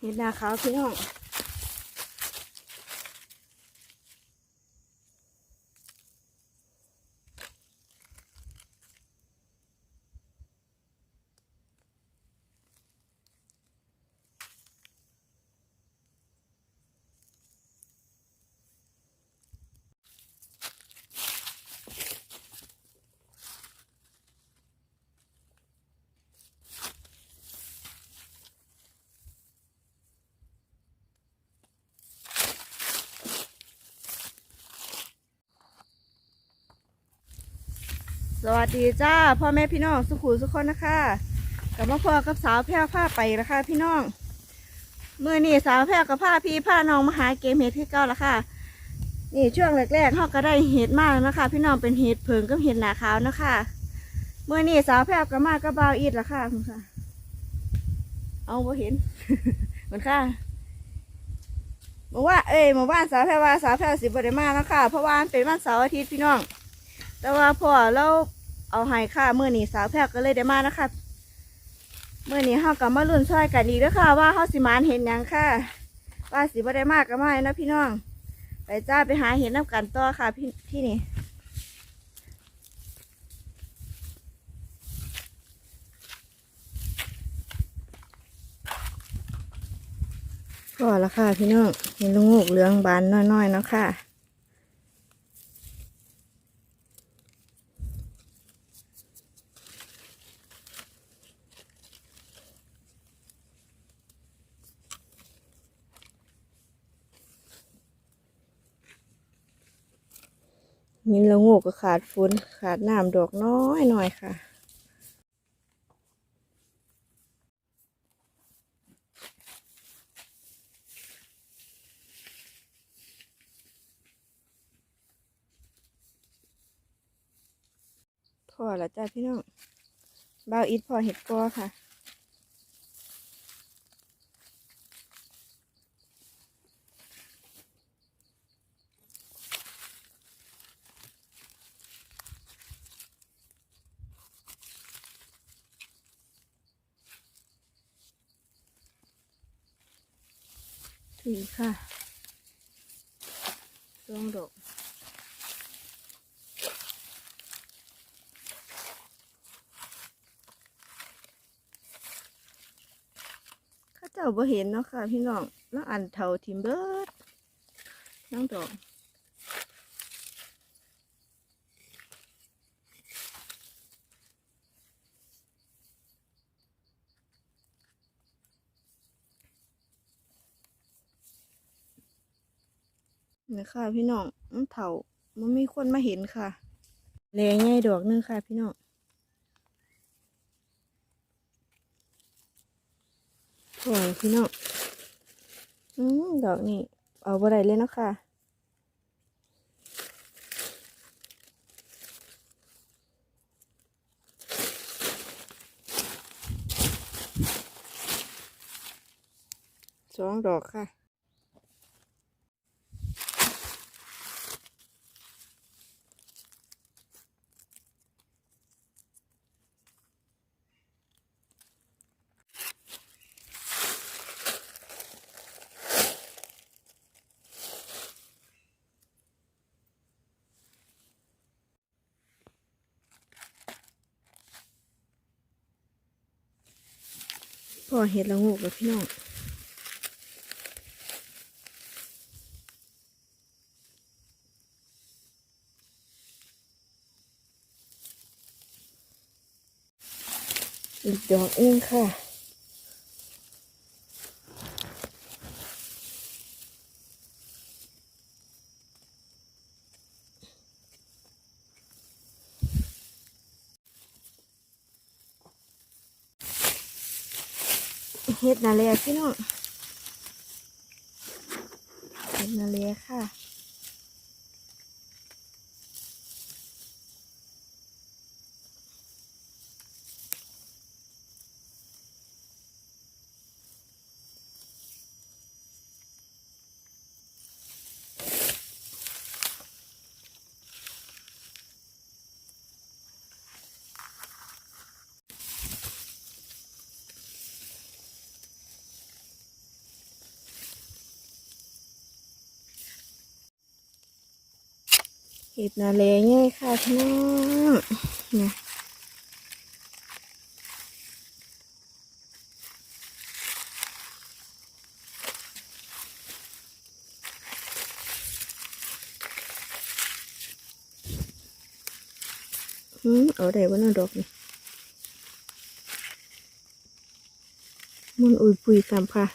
เห็ดนาขาวพี่น้อง สวัสดีจ้าพ่อแม่พี่น้องสุขุสุขคนนะคะกลับมาพอกับสาวแพร่ผ้าไปแล้วค่ะพี่น้องเมื่อนี่สาวแพร่กับผ้าพี่ผ้าน้องมาหาเกมเห็ดที่เก้าล้วค่ะ นี่ช่วงแรกๆเขาก็ได้เห็ดมากนะคะ พี่น้องเป็นเห็ดเผิงกับเห็ดหนาขาวนะคะเมื่อนี่สาวแพร่กับมากก็บาวอีดล้วค่ะคุณค่ะ เอาบ่เห็นเหมือนค่ะบอกว่าเอ้ยบอกว่าสาวแพร่ว่าสาวแพร่สิบได้มาแล้วค่ะเพราะว่ามันเป็นวันเสาร์อาทิตย์พี่น้อง แต่ว่าพอเราเอาหายค่ะเมื่อนี้สาวแพรก็เลยได้มานะคะเมื่อนี้เฮากับมาลุ้นช่วยกันอีกเด้วยค่ะ ว่าเฮาสิมานเห็นยังค่ะ ว่าสิบ่ได้มากก็ไม่นะพี่น้อง ไปจ้าไปหาเห็นน้ำกันต่อค่ะพี่ที่นี่ก็แล้วค่ะพี่น้องเห็นลูกงูกเหลืองบานน้อยๆเนาะค่ะ มีละโงูก็ขาดฝนขาดน้ำดอกน้อยหน่อยค่ะพอแล้วจ้าพี่น้องบ่าวอิดพอเห็ดกอค่ะ ถือค่ะสองดอกเข้าเจ้าบ่เห็นเนาะค่ะ พี่น้องแล้วอันเทาทิมเบิร์ดน้องดอก นี่ค่ะพี่น้องมันเท่ามันมีคนมาเห็นค่ะแลง่ายดอกนึงค่ะพี่น้องโอ้ยพี่น้องอืมดอกนี่เอาบ่ได้เลยเนาะค่ะสองดอกค่ะ พอเห็ดละงูกับพี่น้องอีกดอกนึงค่ะ เฮ็ดนาเลียพี่น้องเฮ็ดนาเลียค่ะ เห็ดนาเลง่ายค่ะพี่น้องนี่ยอืมเอาได้บ่เนาดอกนี่มันอุยปุยกำค่ะ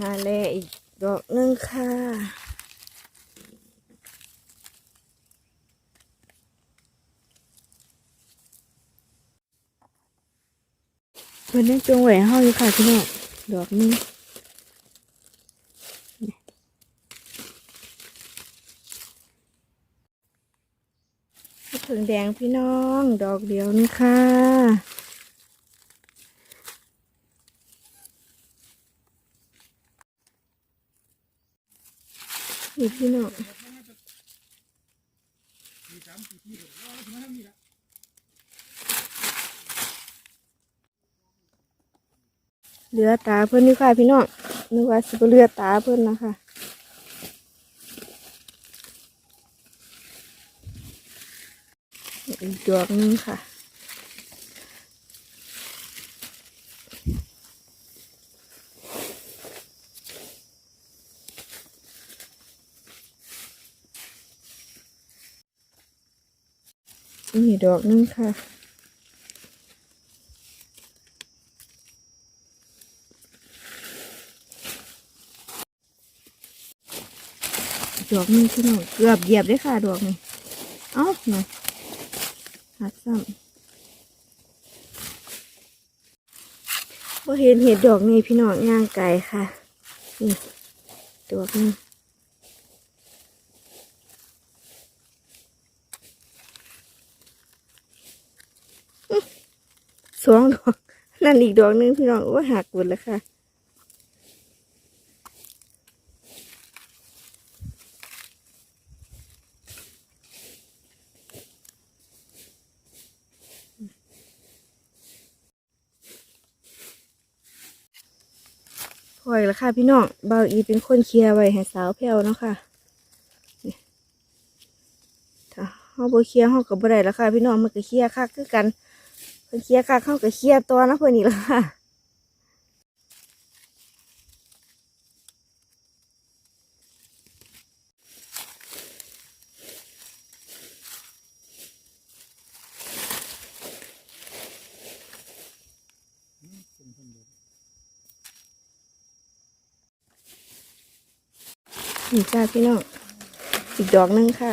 มาแล อีกดอกนึงค่ะ เพิ่นยังจงไว้ให้าอยู่ค่ะพี่น้องดอกนึงนี่ถึงแดงพี่น้อง ดอกเดียวนี่ค่ะ นี่พี่น้องเหลือตาเพิ่นนี่ค่ะพี่น้องนึกว่าสิบเหลือตาเพิ่นนะคะอีกดอกนึงค่ะ นี่ ดอกนึงค่ะ ดอกนึงพี่น้องเกือบเหยียบได้ค่ะ ดอกนี้เอ้าหน่อยหัดซ้ำพอเห็นเห็ดดอกนี้พี่น้องย่างไก่ค่ะนี่ดอกนี้ องดอกนั่นอีกดอกนึงพี่น้องโอ้หักหมดแล้วค่ะพอยแล้วค่ะพี่น้องเบาอีเป็นคนเคลียร์ไว้ให้สาวแพ้วเนาะค่ะนี่ถ้าเฮาบ่เคลียร์เฮาก็บ่ได้แล้วค่ะพี่น้องมันก็เคลียร์คักคือกัน เพิ่นเคลียร์คักเฮาก็เคลียร์ตัวนะเพิ่นนี่ล่ะค่ะนี่จ้าพี่น้องอีกดอกหนึงค่ะ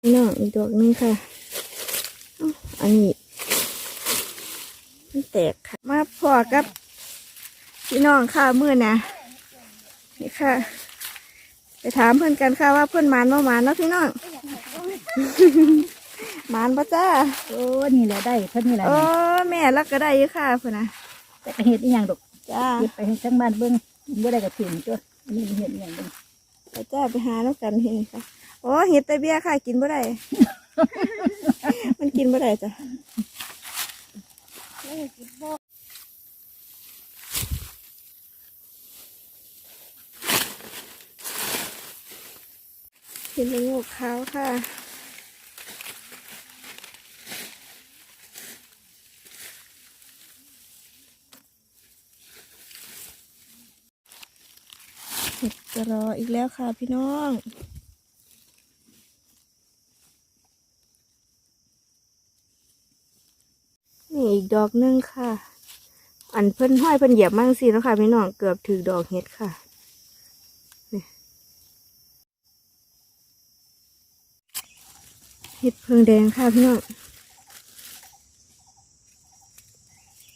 พี่น้องอีกดอกหนึงค่ะ อ้าอันนี้มันแตกค่ะ มาพอกับพี่น้องค่ะมือนะนี่ค่ะ ไปถามเพื่อนกันค่ะว่าเพื่อนหมานบ่หมานเนาะพี่น้องหมานปะจ้าโอ้นี่แหละได้เพิ่นนี่แหละโอ้แม่รักก็ได้อยู่ค่ะเพื่อนนะแต่ก็เฮ็ดอีหยังดอกจ้าเก็บไปให้ทั้งบ้านเบิ่งบ่ได้ก็ถิ่มตัวอันนี้เฮ็ดอีหยังเบิ่งไปจ้าไปหาแล้วกันเห็นค่ะโอ้เห็ดแต่เบี้ยค่ะ กินบ่ได้ มันกินบ่ได้จ้ะกินเป็นงูขาวค่ะเห็ดกระรออีกแล้วค่ะพี่น้อง นี่อีก ดอกหนึงค่ะ อันเพิ่นห้อยเพิ่นเหยียบมั่งสิแล้วค่ะพี่น้องเกือบถือดอกเห็ดค่ะเห็ดเพิงแดงค่ะพี่น้อง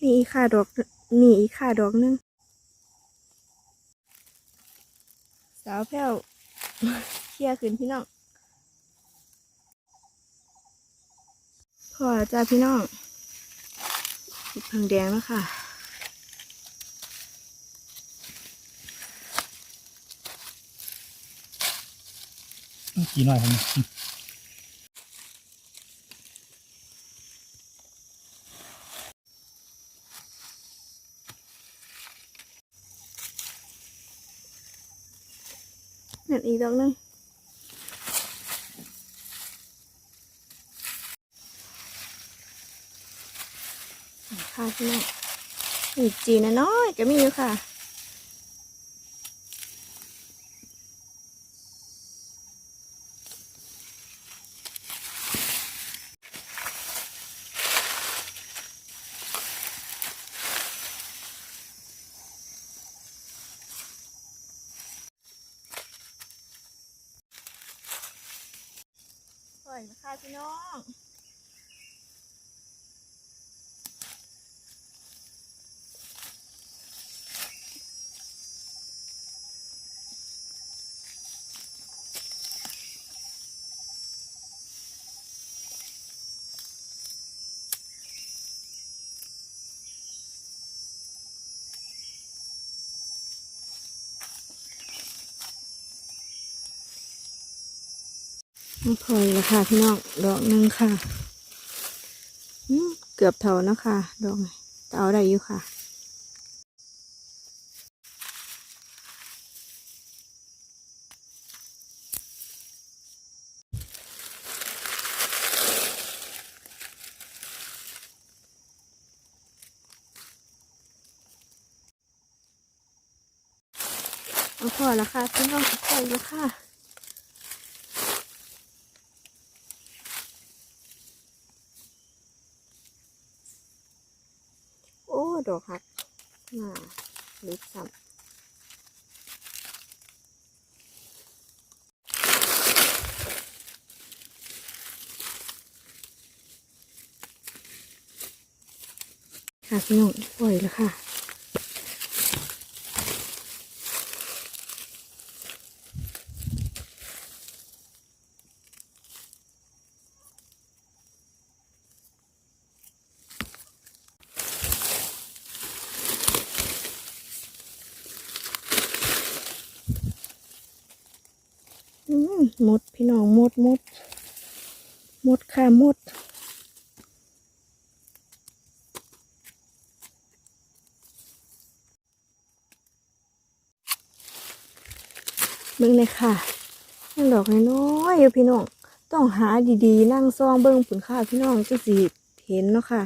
นี่อีกค่ะดอกนี่อีกค่ะดอกหนึงสาวแพ้วเคลียขึ้นพี่น้องพอจ้าพี่น้อง เพิงแดงแล้วค่ะกี่หน่อยครับนั่นอีกดอกนึง พี่น้องนี่จีนน้อยก็มีอยู่ค่ะปล่อยนะคะพี่น้อง ไม่พอแล้วค่ะพี่น้องดอกหนึ่งค่ะเกือบเท่าแล้วค่ะดอกนี้แต่เอาได้อยู่ค่ะเอาพอแล้วค่ะพี่น้องพอแล้วค่ะ โอ้ ดอกหักน่าลึกซ้ำค่ะพี่น้องปล่อยแล้วค่ะ มหมดพี่น้องหมดหมดหมดค่ะหมดเบิ่งเลยค่ะยังดอกน้อยๆอยู่พี่น้อง ต้องหาดีๆ นั่งซองเบิ่งผลค่าพี่น้องจะสิเห็นเนาะค่ะ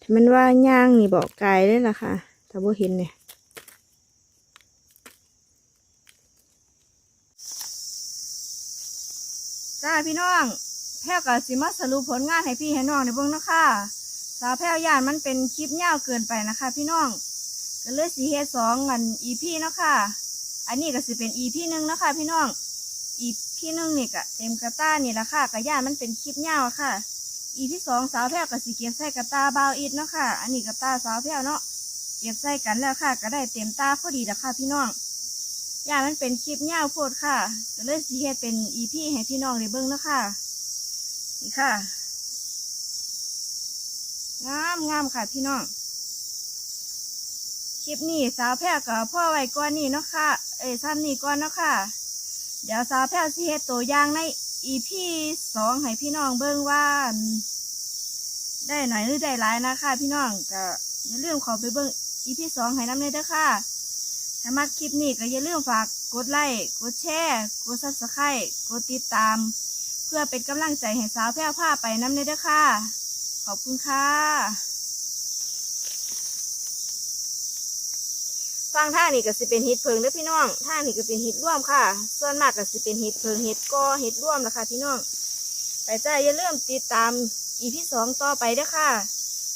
ถ้ามันว่าย่างนี่บอกไกลเลยล่ะค่ะ ถ้าบ่เห็นเนี่ย จ้าพี่น้องแพรวกับสิมาสรุปผลงานให้พี่ให้น้องในเบื้องนะคะสาวแพรวย่านมันเป็นคลิปยาวเกินไปนะคะ พี่น้องก็เลยสีเฮสองกันอีพี่เนาะค่ะ อันนี้ก็สิเป็นอีพี่หนึ่งนะคะ พี่น้องอีพี่หนึ่งนี่ก็เต็มกระต้านี่ละค่ะกระย่านมันเป็นคลิปยาวค่ะ อีพี่สองสาวแพรวกับสีเก็บใส่กระตาเบาอิดเนาะค่ะ อันนี้กระตาสาวแพรวเนาะเก็บใส่กันแล้วค่ะ ก็ได้เต็มตาพอดีล้วค่ะ พี่น้อง ย่ามันเป็นคลิปยาวโพดค่ะ ก็เลยสิเฮ็ดเป็นอีพีให้พี่น้องได้เบิ่งเนาะค่ะ นี่ค่ะ งามงามค่ะพี่น้อง คลิปนี้สาวแพรกับพ่อไว้ก่อนนี่เนาะค่ะ เอ้ยซ้ำนี่ก่อนเนาะค่ะ เดี๋ยวสาวแพรสิเฮ็ดตัวอย่างในอีพีสองให้พี่น้องเบิ่งว่า ได้หน่อยหรือได้หลายนะคะ พี่น้องก็อย่าลืมข้าไปเบิ่งอีพีสองให้น้ำเลยเด้อค่ะ ถ้ามักคลิปนี้ก็อย่าลืมฝากกดไลค์กดแชร์กดซับสไครต์กดติดตาม เพื่อเป็นกำลังใจให้สาวแพร่ผ้าไปน้ำเนเด้อค่ะ ขอบคุณค่ะฟังท่านี่ก็สิเป็นฮิตเพิงเด้อพี่น้องท่านี่ก็เป็นฮิตร่วมค่ะ ส่วนมากก็สิเป็นฮิตเพิงฮิตก็ฮิตร่วมละค่ะพี่น้อง ไปจ้าอย่าลืมติดตามอีพีสองต่อไปเด้อค่ะ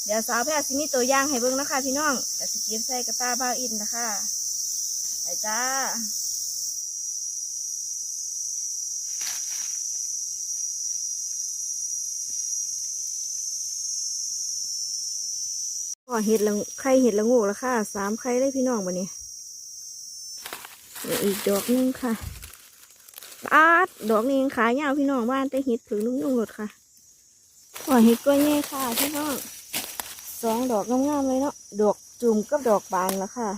เดี๋ยวสาวแพร่สิมีตัวอย่างให้เบิ่งนะคะพี่น้องแต่สิเก็บใส่กระตาบ้าอินนะคะ ไปจ้าก็เห็ดละไข่เห็ดละงูแล้วค่ะสามไข่เลยพี่น้องวันนี้เดี๋ยอีกดอกหนึงค่ะปาดดอกนี้ขายยาวพี่น้องบ้านแต่เห็ดผึ่งนุ่งยุ่งหลดค่ะขอเห็ดกล้วยแง่ค่ะพี่น้องสองดอกงามๆเลยเนาะดอกจุ่มกับดอกบานแล้วค่ะ